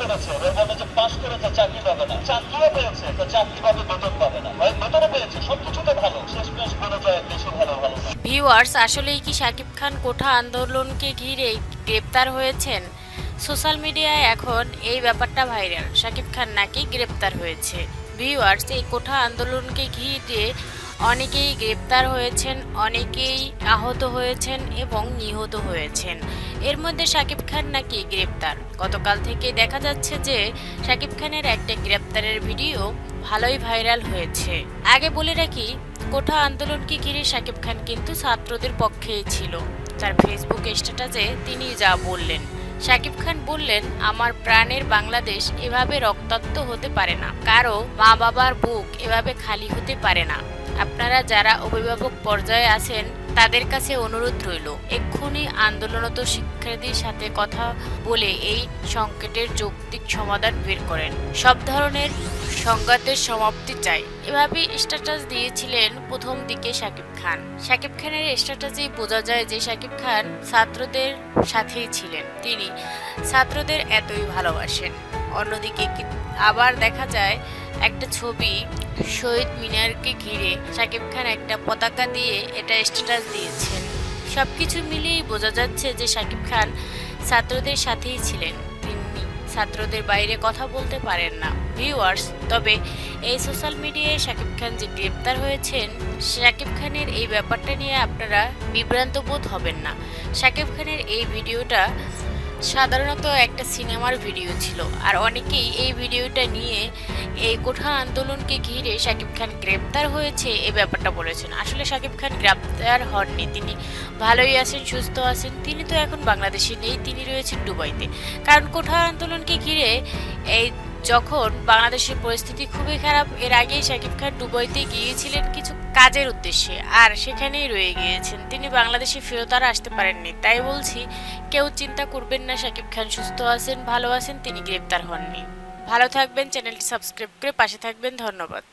করেছে এবার বলে যে পাশ করেছে, চাকরি পাবে না। চাকরিও পেয়েছে, তো চাকরি পাবে, বেতন পাবে না। বেতনও পেয়েছে সবকিছুতে ভালো। শেষ মেশ বলে যায় বেশি ভালো ভালো ভিউয়ার্স, আসলেই কি শাকিব খান কোঠা আন্দোলনকে ঘিরে গ্রেপ্তার হয়েছেন? সোশ্যাল মিডিয়ায় এখন এই ব্যাপারটা ভাইরাল। শাকিব খান নাকি গ্রেপ্তার হয়েছে। ভিউয়ার্স, এই কোঠা আন্দোলনকে ঘিরে অনেকেই গ্রেপ্তার হয়েছেন, অনেকেই আহত হয়েছেন এবং নিহত হয়েছেন। এর মধ্যে শাকিব খান নাকি গ্রেপ্তার? গতকাল থেকে দেখা যাচ্ছে যে শাকিব খানের একটা গ্রেপ্তারের ভিডিও ভালোই ভাইরাল হয়েছে। আগে বলে রাখি, কোঠা আন্দোলনকে ঘিরে শাকিব খান কিন্তু ছাত্রদের পক্ষেই ছিল। তার ফেসবুক স্ট্যাটাসে তিনি যা বললেন। শাকিব খান বললেন, আমার প্রাণের বাংলাদেশ এভাবে রক্তাক্ত হতে পারে না। কারও মা বাবার বুক এভাবে খালি হতে পারে না। আপনারা যারা অভিভাবক পর্যায়ে আছেন, তাদের কাছে অনুরোধ রইল, এক্ষুনি আন্দোলনত শিক্ষার্থীর সাথে কথা বলে এই সংকটের যৌক্তিক সমাধান বের করেন। সব ধরনের সংঘাতের সমাপ্তি চাই। এভাবে স্ট্যাটাস দিয়েছিলেন প্রথম দিকে শাকিব খান। শাকিব খানের স্ট্যাটাসেই বোঝা যায় যে শাকিব খান ছাত্রদের সাথেই ছিলেন। তিনি ছাত্রদের এতই ভালোবাসেন। অন্যদিকে আবার দেখা যায় একটা ছবি শহীদ মিনারকে ঘিরে শাকিব খান একটা পতাকা দিয়ে এটা স্ট্যাটাস দিয়েছেন। সবকিছু মিলিয়েই বোঝা যাচ্ছে যে শাকিব খান ছাত্রদের সাথেই ছিলেন। তিনি ছাত্রদের বাইরে কথা বলতে পারেন না। ভিউয়ার্স তবে এই সোশ্যাল মিডিয়ায় শাকিব খান যে গ্রেপ্তার হয়েছেন, শাকিব খানের এই ব্যাপারটা নিয়ে আপনারা বিভ্রান্ত বোধ হবেন না। শাকিব খানের এই ভিডিওটা সাধারণত একটা সিনেমার ভিডিও ছিল। আর অনেকেই এই ভিডিওটা নিয়ে এই কোঠা আন্দোলনকে ঘিরে শাকিব খান গ্রেপ্তার হয়েছে এই ব্যাপারটা বলেছেন। আসলে শাকিব খান গ্রেপ্তার হননি তিনি। ভালোই আছেন, সুস্থ আছেন। তিনি তো এখন বাংলাদেশে নেই, তিনি রয়েছেন দুবাইতে। কারণ কোঠা আন্দোলনকে ঘিরে এই যখন বাংলাদেশের পরিস্থিতি খুবই খারাপ, এর আগেই শাকিব খান দুবাইতে গিয়েছিলেন কিছু কাজের উদ্দেশ্যে। আর সেখানেই রয়ে গিয়েছেন। তিনি বাংলাদেশে ফেরত আর আসতে পারেননি। তাই বলছি, কেউ চিন্তা করবেন না, শাকিব খান সুস্থ আছেন, ভালো আছেন, তিনি গ্রেপ্তার হননি। ভালো থাকবেন, চ্যানেলটি সাবস্ক্রাইব করে পাশে থাকবেন। ধন্যবাদ।